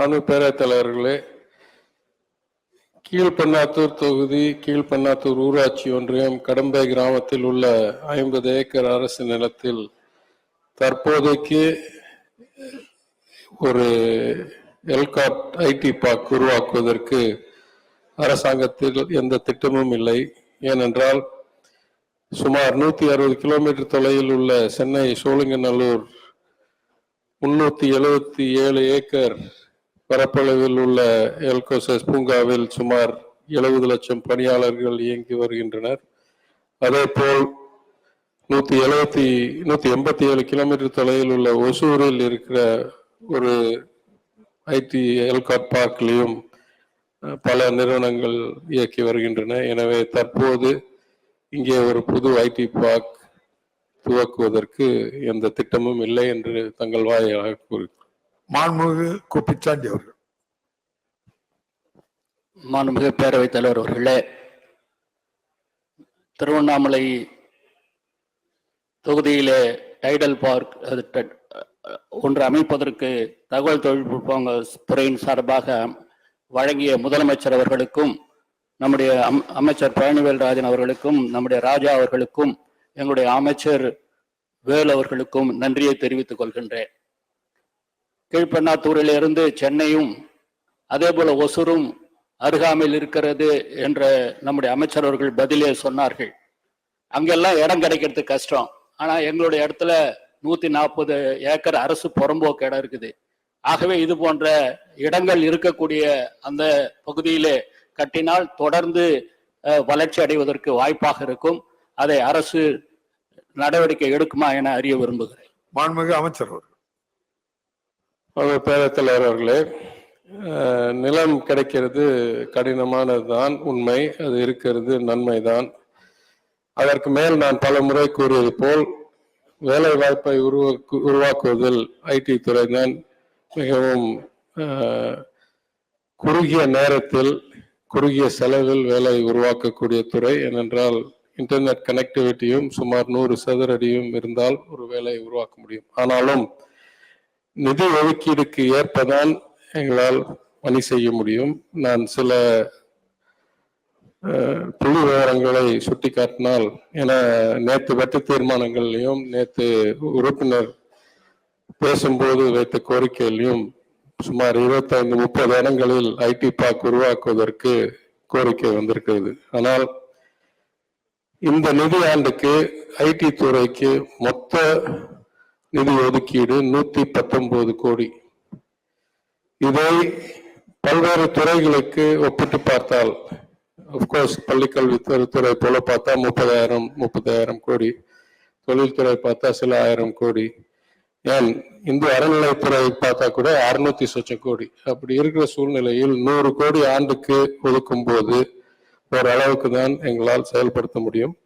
மாண்பு பேரவைத் தலைவர்களே கீழ்பண்ணாத்தூர் தொகுதி கீழ்பண்ணாத்தூர் ஊராட்சி ஒன்றியம் கடம்பை கிராமத்தில் உள்ள ஐம்பது ஏக்கர் அரசு நிலத்தில் தற்போதைக்கு ஒரு எல்காட் ஐடி பார்க் உருவாக்குவதற்கு அரசாங்கத்தில் எந்த திட்டமும் இல்லை. ஏனென்றால் சுமார் நூத்தி அறுபது கிலோமீட்டர் தொலைவில் உள்ள சென்னை சோழிங்கநல்லூர் முன்னூத்தி எழுபத்தி ஏழு ஏக்கர் பரப்பளவில் உள்ள எல்கோசஸ் பூங்காவில் சுமார் எழுபது லட்சம் பணியாளர்கள் இயங்கி வருகின்றனர். அதே போல் நூத்தி எழுபத்தி நூத்தி எண்பத்தி ஏழு கிலோமீட்டர் தொலைவில் உள்ள ஒசூரில் இருக்கிற ஒரு ஐடி எல்காட் பார்க்லையும் பல நிறுவனங்கள் இயக்கி வருகின்றன. எனவே தற்போது இங்கே ஒரு புது ஐடி பார்க் துவக்குவதற்கு எந்த திட்டமும் இல்லை என்று தங்கள் வாயிலாக கூறி மாண்புமிகு குப்பிச்சாண்டி அவர்கள். மாண்புமிகு பேரவைத் தலைவர் அவர்களே திருவண்ணாமலை தொகுதியிலே டைடல் பார்க் ஒன்று அமைப்பதற்கு தகவல் தொழில்நுட்ப துறையின் சார்பாக வழங்கிய முதலமைச்சர் அவர்களுக்கும் நம்முடைய அம்- அமைச்சர் பழனிவேல் ராஜன் அவர்களுக்கும் நம்முடைய ராஜா அவர்களுக்கும் எங்களுடைய அமைச்சர் வேல் அவர்களுக்கும் நன்றியை தெரிவித்துக் கொள்கின்றேன். கீழ்பண்ணாத்தூரிலிருந்து சென்னையும் அதே போல ஒசூரும் அருகாமையில் இருக்கிறது என்ற நம்முடைய அமைச்சர் அவர்கள் பதிலே சொன்னார்கள். அங்கெல்லாம் இடம் கிடைக்கிறது கஷ்டம். ஆனால் எங்களுடைய இடத்துல நூத்தி நாற்பது ஏக்கர் அரசு புறம்போக்கு இடம் இருக்குது. ஆகவே இது போன்ற இடங்கள் இருக்கக்கூடிய அந்த பகுதியிலே கட்டினால் தொடர்ந்து வளர்ச்சி அடைவதற்கு வாய்ப்பாக இருக்கும். அதை அரசு நடவடிக்கை எடுக்குமா என அறிய விரும்புகிறேன். மாண்புமிகு அமைச்சர் அவர்கள் பேரத்தலைவர்களே அவர்களே நிலம் கிடைக்கிறது கடினமானது தான் உண்மை. அது இருக்கிறது நன்மைதான். அதற்கு மேல் நான் பல முறை கூறியது போல் வேலை வாய்ப்பை உருவாக்கு உருவாக்குவதில் ஐடி துறை தான் மிகவும் குறுகிய நேரத்தில் குறுகிய செலவில் வேலை உருவாக்கக்கூடிய துறை. ஏனென்றால் இன்டர்நெட் கனெக்டிவிட்டியும் சுமார் நூறு சதுரடியும் இருந்தால் ஒரு வேலையை உருவாக்க முடியும். ஆனாலும் நிதி ஒதுக்கீடுக்கு ஏற்பதான் எங்களால் பணி செய்ய முடியும். நான் சில புள்ளி விவரங்களை சுட்டிக்காட்டினால் என நேற்று வெட்ட தீர்மானங்கள்லையும் நேற்று உறுப்பினர் பேசும்போது வைத்த கோரிக்கையிலையும் சுமார் இருபத்தைந்து முப்பது இடங்களில் ஐடி பார்க் உருவாக்குவதற்கு கோரிக்கை வந்திருக்கிறது. ஆனால் இந்த நிதி ஆண்டுக்கு ஐடி துறைக்கு மொத்த நிதி ஒதுக்கீடு நூத்தி பத்தொன்பது கோடி. இதை பல்வேறு துறைகளுக்கு ஒப்பிட்டு பார்த்தால் அப்கோர்ஸ் பள்ளிக்கல்வித்துறை போல பார்த்தா முப்பதாயிரம் முப்பதாயிரம் கோடி. தொழில்துறை பார்த்தா சில ஆயிரம் கோடி. ஏன்? இந்து அறநிலைத்துறை பார்த்தா கூட அறுநூத்தி சொச்சம் கோடி. அப்படி இருக்கிற சூழ்நிலையில் நூறு கோடி ஆண்டுக்கு ஒதுக்கும் போது ஓரளவுக்கு தான் எங்களால் செயல்படுத்த முடியும்.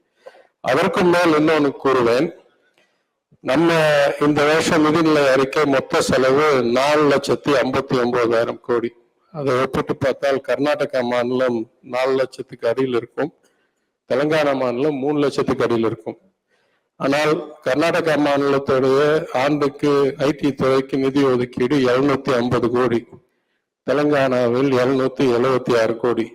அதற்கும் மேல் இன்னொன்று கூறுவேன். நம்ம இந்த வருஷம் நிதிநிலை அறிக்கை மொத்த செலவு நாலு லட்சத்தி ஐம்பத்தி ஒன்பதாயிரம் கோடி. அதை ஒப்பிட்டு பார்த்தால் கர்நாடகா மாநிலம் நாலு லட்சத்துக்கு அடியில் இருக்கும். தெலுங்கானா மாநிலம் மூணு லட்சத்துக்கு அடியில் இருக்கும். ஆனால் கர்நாடகா மாநிலத்துடைய ஆண்டுக்கு ஐடி துறைக்கு நிதி ஒதுக்கீடு எழுநூத்தி ஐம்பது கோடி. தெலுங்கானாவில் எழுநூத்தி எழுபத்தி ஆறு கோடி.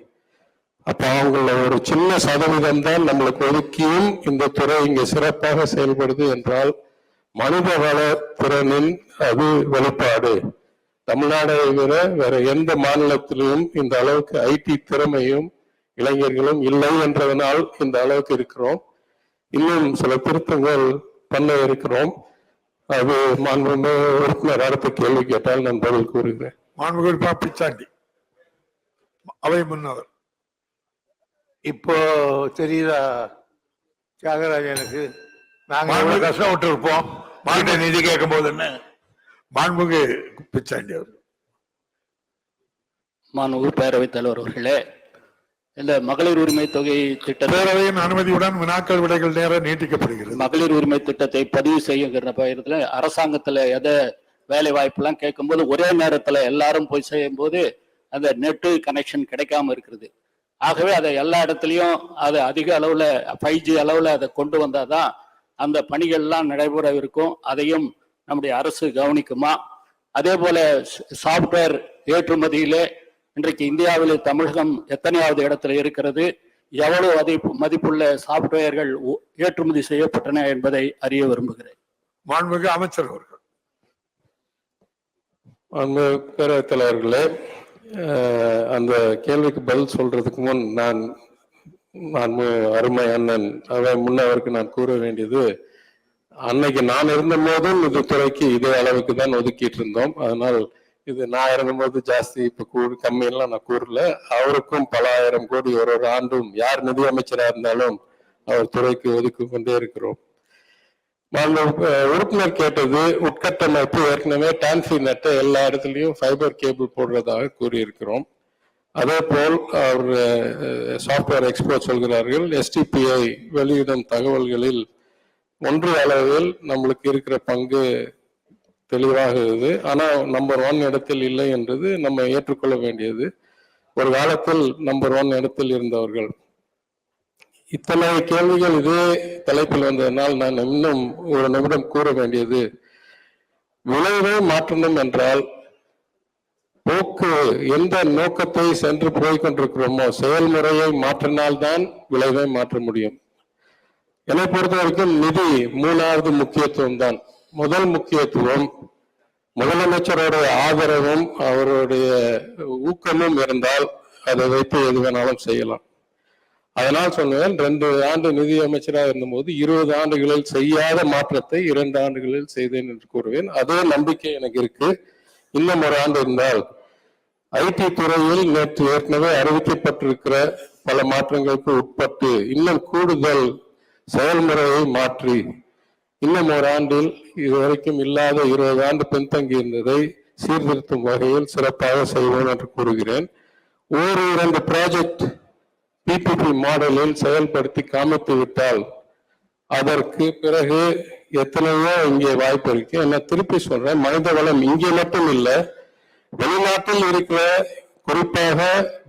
அப்ப அவங்கள ஒரு சின்ன சதவீதம் தான் நம்மளுக்கு ஒதுக்கியும் இந்த துறை இங்க சிறப்பாக செயல்படுது என்றால் மனிதவள திறனின் அது வெளிப்பாடு. தமிழ்நாடை விட வேற எந்த மாநிலத்திலும் இந்த அளவுக்கு ஐடி திறமையும் இளைஞர்களும் இல்லை என்றதனால் இந்த அளவுக்கு இருக்கிறோம். இன்னும் சில திருத்தங்கள் பண்ண இருக்கிறோம். அது மாண்புமிகு உறுப்பினர் அடுத்த கேள்வி கேட்டால் நான் பதில் கூறுகிறேன். மாண்புமிகு பா பிச்சாண்டி அவை முன்னவர். இப்போ தெரியுதா தியாகராஜனுக்கு? நாங்க மாண்பு- எவ்வளவு கஷ்டப்பட்டு இருப்போம் மாநில நிதி கேட்கும் போது என்ன? மாண்புமிகு பிச்சாண்டி மாண்புமிகு பேரவைத் தலைவர் அவர்களே இந்த மகளிர் உரிமை தொகை திட்டத்தை பேரவையின் அனுமதியுடன் வினாக்கள் விடைகள் நேரம் நீட்டிக்கப்படுகிறது. மகளிர் உரிமை திட்டத்தை பதிவு செய்யுங்கிற பயிரத்துல அரசாங்கத்துல எதை வேலை வாய்ப்பெல்லாம் கேட்கும்போது ஒரே நேரத்துல எல்லாரும் போய் செய்யும்போது அந்த நெட்டு கனெக்ஷன் கிடைக்காம இருக்குது. ஆகவே அதை எல்லா இடத்துலயும் அதை அதிக அளவுல ஃபைவ் ஜி அளவுல அதை கொண்டு வந்தாதான் அந்த பணிகள்லாம் நடைபெற இருக்கும் அதையும் நம்முடைய அரசு கவனிக்குமா? அதே போல சாஃப்ட்வேர் ஏற்றுமதியிலே இன்றைக்கு இந்தியாவிலே தமிழகம் எத்தனையாவது இடத்துல இருக்கிறது? எவ்வளவு மதிப்பு மதிப்புள்ள சாப்ட்வேர்கள் ஏற்றுமதி செய்யப்பட்டன என்பதை அறிய விரும்புகிறேன். மாண்புமிகு அமைச்சர் அவர்கள். அன்பு பேரவைத் தலைவர்களே அந்த கேள்விக்கு பதில் சொல்றதுக்கு முன் நான் நான் அருமை அண்ணன். அவை முன்னவருக்கு நான் கூற வேண்டியது அன்னைக்கு நான் இருந்த போதும் இது துறைக்கு இதே அளவுக்கு தான் ஒதுக்கிட்டு இருந்தோம். அதனால் இது நான் இருந்தபோது ஜாஸ்தி இப்ப கூடு கம்மியெல்லாம் நான் கூறல. அவருக்கும் பல ஆயிரம் கோடி ஒரு ஒரு ஆண்டும் யார் நிதியமைச்சராக இருந்தாலும் அவர் துறைக்கு ஒதுக்கி கொண்டே இருக்கிறோம் உறுப்பினர் கேட்டது உட்கட்டமைப்பு ஏற்கனவே டான்சி நட்டை எல்லா இடத்துலயும் ஃபைபர் கேபிள் போடுறதாக கூறியிருக்கிறோம். அதே போல் அவர் சாஃப்ட்வேர் எக்ஸ்போர்ட் சொல்கிறார்கள் எஸ்டிபிஐ வெளியிடும் தகவல்களில் ஒன்று அளவில் நம்மளுக்கு இருக்கிற பங்கு தெளிவாகுது ஆனால் நம்பர் ஒன் இடத்தில் இல்லை என்றது நம்ம ஏற்றுக்கொள்ள வேண்டியது. ஒரு காலத்தில் நம்பர் ஒன் இடத்தில் இருந்தவர்கள். இத்தனை கேள்விகள் இதே தலைப்பில் வந்ததனால் நான் இன்னும் ஒரு நிமிடம் கூற வேண்டியது. விளைவை மாற்றணும் என்றால் போக்கு எந்த நோக்கத்தை சென்று போய் கொண்டிருக்கிறோமோ செயல்முறையை மாற்றினால்தான் விளைவை மாற்ற முடியும். என்னை பொறுத்த வரைக்கும் நிதி மூணாவது முக்கியத்துவம் தான் முதல் முக்கியத்துவம் முதலமைச்சருடைய ஆதரவும் அவருடைய ஊக்கமும் இருந்தால் அதை வைத்து எது வேணாலும் செய்யலாம். அதனால் சொன்னேன் ரெண்டு ஆண்டு நிதி அமைச்சராக இருந்தபோது இருபது ஆண்டுகளில் செய்யாத மாற்றத்தை இரண்டு ஆண்டுகளில் செய்தேன் என்று கூறுவேன். அதே நம்பிக்கை எனக்கு இருக்கு. இன்னும் ஒரு ஆண்டு இருந்தால் ஐடி துறையில் நேற்று ஏற்கனவே அறிவிக்கப்பட்டிருக்கிற பல மாற்றங்களுக்கு உட்பட்டு இன்னும் கூடுதல் செயல்முறையை மாற்றி இன்னும் ஒரு ஆண்டில் இதுவரைக்கும் இல்லாத இருபது ஆண்டு பின்தங்கி இருந்ததை சீர்திருத்தும் வகையில் சிறப்பாக செய்வோம் என்று கூறுகிறேன். ஒரு இரண்டு ப்ராஜெக்ட் பிபிபி மாடலில் செயல்படுத்தி காமித்து விட்டால் அதற்கு பிறகு எத்தனையோ இங்கே வாய்ப்பு இருக்கு. என்ன திருப்பி சொல்றேன் மனித வளம் இங்கே மட்டும் இல்லை வெளிநாட்டில் இருக்கிற குறிப்பாக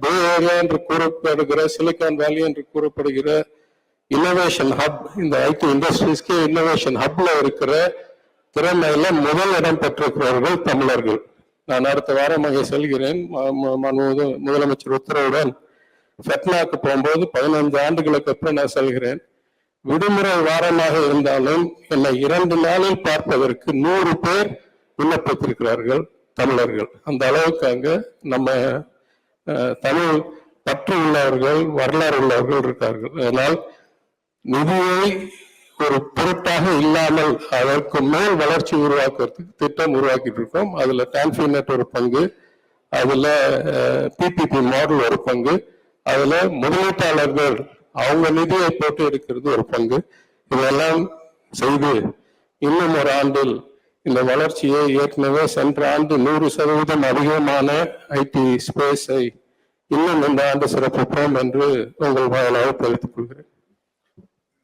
பே ஏரியா என்று கூறப்படுகிற சிலிக்கான் வேலி என்று கூறப்படுகிற இன்னோவேஷன் ஹப் இந்த ஐடி இண்டஸ்ட்ரீஸ்க்கு இன்னோவேஷன் ஹப்ல இருக்கிற திறமையில முதல் இடம் பெற்றிருக்கிறவர்கள் தமிழர்கள். நான் அடுத்த வாரம் அங்கே செல்கிறேன். முதலமைச்சர் உத்தரவுடன் ஃபெட்னாக்கு போகும்போது பதினைந்து ஆண்டுகளுக்கு அப்புறம் நான் செல்கிறேன். விடுமுறை வாரமாக இருந்தாலும் என்னை இரண்டு நாளில் பார்ப்பதற்கு நூறு பேர் விண்ணப்பித்திருக்கிறார்கள். தமிழர்கள். அந்த அளவுக்கு அங்கே நம்ம தமிழ் பற்று உள்ளவர்கள் வரலாறு உள்ளவர்கள் இருக்கார்கள். அதனால் நிதியை ஒரு பொருட்டாக இல்லாமல் அதற்கு மேல் வளர்ச்சி உருவாக்குறதுக்கு திட்டம் உருவாக்கிட்டு இருக்கோம். அதுல டான்ஃபினட் ஒரு பங்கு அதுல பிபிபி மாடல் ஒரு பங்கு அதுல முதலீட்டாளர்கள் அவங்க நிதியை போட்டு எடுக்கிறது ஒரு பங்கு. இதெல்லாம் செய்து இன்னும் ஒரு ஆண்டில் இந்த வளர்ச்சியை ஏற்கனவே சென்ற ஆண்டு நூறு சதவீதம் அதிகமான ஐடி ஸ்பேஸை இன்னும் இந்த ஆண்டு சிறப்பிப்போம் என்று உங்கள் வாயிலாக தெரிவித்துக் கொள்கிறேன்.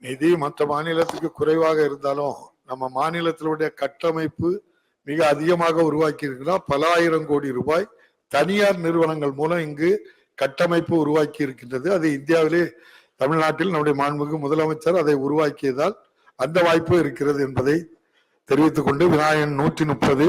நிதி மற்ற மாநிலத்துக்கு குறைவாக இருந்தாலும் நம்ம மாநிலத்தினுடைய கட்டமைப்பு மிக அதிகமாக உருவாக்கி இருக்கிறோம் பல ஆயிரம் கோடி ரூபாய் தனியார் நிறுவனங்கள் மூலம் இங்கு கட்டமைப்பு உருவாக்கி இருக்கின்றது அது இந்தியாவிலே தமிழ்நாட்டில் நம்முடைய மாண்புமிகு முதலமைச்சர் அதை உருவாக்கியதால் அந்த வாய்ப்பு இருக்கிறது என்பதை தெரிவித்துக் கொண்டு விநாயகன் நூற்றி முப்பது.